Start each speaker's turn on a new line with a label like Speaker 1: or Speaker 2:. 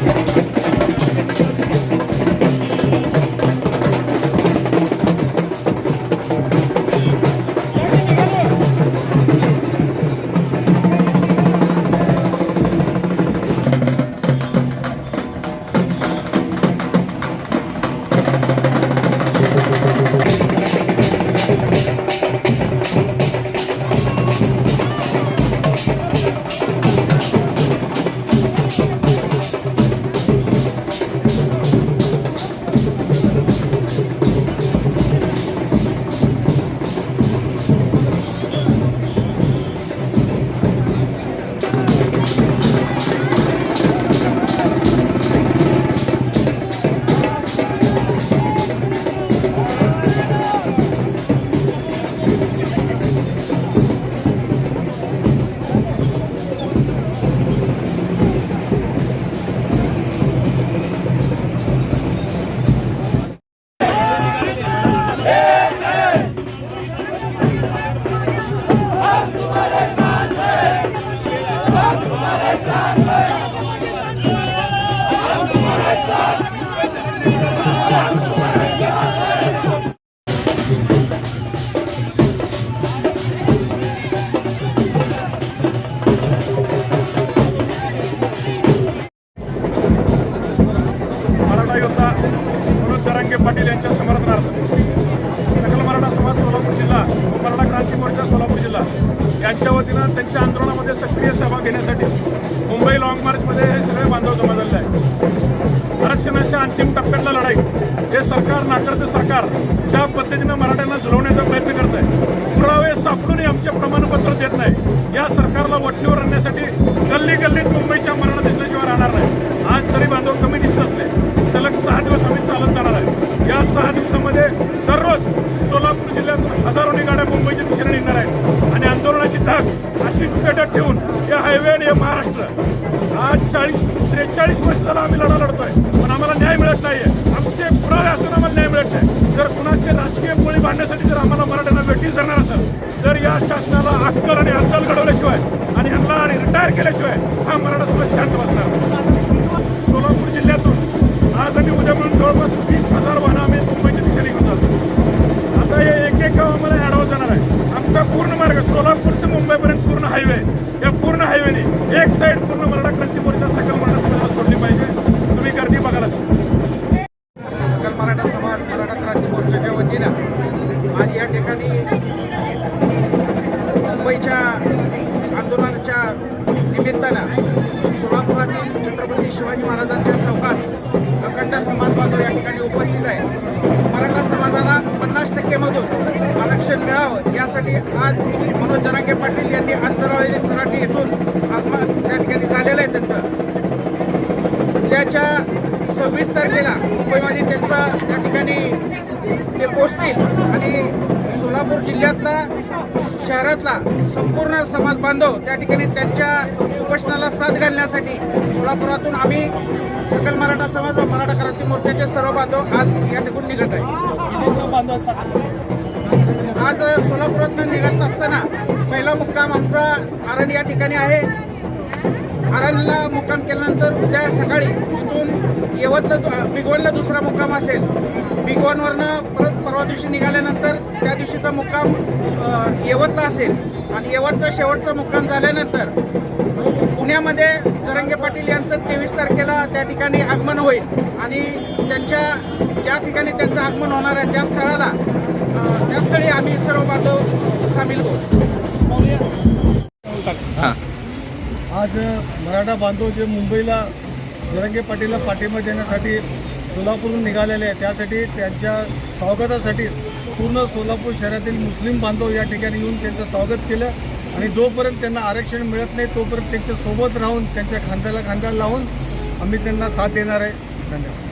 Speaker 1: Thank you. Patil यांच्या समर्थनार्थ सकल मराठा समाज सोलापूर जिल्हा व मराठा क्रांती मोर्चा सोलापूर जिल्हा यांच्या वतीनं त्यांच्या आंदोलनामध्ये सक्रिय सहभाग घेण्यासाठी मुंबई लाँग मार्चमध्ये हे सगळे बांधव जमा झालेले आहेत. आरक्षणाच्या अंतिम टप्प्यातला लढाई हे सरकार नाकारते सरकार ज्या पद्धतीनं मराठ्यांना झुलवण्याचा प्रयत्न करत आहे पुरावे सापडूनही आमचे प्रमाणपत्र देत नाही. या सरकारला वटणीवर आणण्यासाठी गल्ली गल्लीत मुंबईच्या मराठा मुंबईच्या दिशेने निघणार आहेत. आणि आंदोलनाची धाक अशी पेटत ठेवून हे हायवे आणि हे महाराष्ट्र. आज चाळीस त्रेचाळीस वर्ष झाला आम्ही लढा लढतोय. पण आम्हाला न्याय मिळत नाहीये. आमचे पुरावे असून आम्हाला न्याय मिळत नाही. जर कुणाचे राजकीय पोळी बांधण्यासाठी जर आम्हाला मराठ्यांना वेटीस धरणार असेल तर या शासनाला अक्कल आणि अक्कल घडवल्याशिवाय आणि ह्यांना आणि रिटायर केल्याशिवाय हा मराठा समाज शांत एक साईड पूर्ण मराठा क्रांती मोर्चा सकल मराठा समाजाला सोडली पाहिजे. तुम्ही गर्दी बघालाच.
Speaker 2: सकल मराठा समाज मराठा क्रांती मोर्चाच्या वतीनं आज या ठिकाणी मुंबईच्या आंदोलनाच्या निमित्तानं सोलापुरातील छत्रपती शिवाजी महाराजांच्या चौकास अखंड समाज बांधव या ठिकाणी उपस्थित आहे मराठा समाजाला पन्नास टक्केमधून आरक्षण मिळावं यासाठी आज मनोज जरांगे पाटील यांनी आंतरवाळी सराठी येथून आगमन त्या ठिकाणी झालेलं आहे त्यांचं. उद्याच्या सव्वीस तारखेला मुंबईमध्ये त्यांचा त्या ठिकाणी ते पोचतील. आणि सोलापूर जिल्ह्यातला शहरातला संपूर्ण समाज बांधव त्या ठिकाणी त्यांच्या उपोषणाला साथ घालण्यासाठी सोलापुरातून आम्ही सकल मराठा समाज व मराठा क्रांती मोर्चाचे सर्व बांधव आज या ठिकाणी निघत आहे आज सोलापुरातून निघत असताना पहिला मुक्काम आमचा आरण या ठिकाणी आहे. आरणला मुक्काम केल्यानंतर उद्या सकाळी तिथून यवतला दु- बिगवणला दुसरा मुक्काम असेल. बिगवणवरनं परत परवा दिवशी निघाल्यानंतर त्या दिवशीचा मुक्काम यवतला असेल. आणि यवतचा शेवटचा मुक्काम झाल्यानंतर पुण्यामध्ये जरंगे पाटील यांचं तेवीस तारखेला त्या ठिकाणी आगमन होईल. आणि त्यांच्या ज्या ठिकाणी त्यांचं आगमन होणार आहे त्या स्थळाला त्या स्थळी आम्ही सर्व बांधव
Speaker 3: आज मराठा बांधव जे मुंबईला जरंगे पाटीलला पाठिंबा देण्यासाठी सोलापूरहून निघालेले आहे त्यासाठी त्यांच्या स्वागतासाठी पूर्ण सोलापूर शहरातील मुस्लिम बांधव या ठिकाणी येऊन त्यांचं स्वागत केलं आणि जोपर्यंत त्यांना आरक्षण मिळत नाही तोपर्यंत त्यांच्यासोबत राहून त्यांच्या खांद्याला खांदा लावून आम्ही त्यांना साथ देणार आहे. धन्यवाद.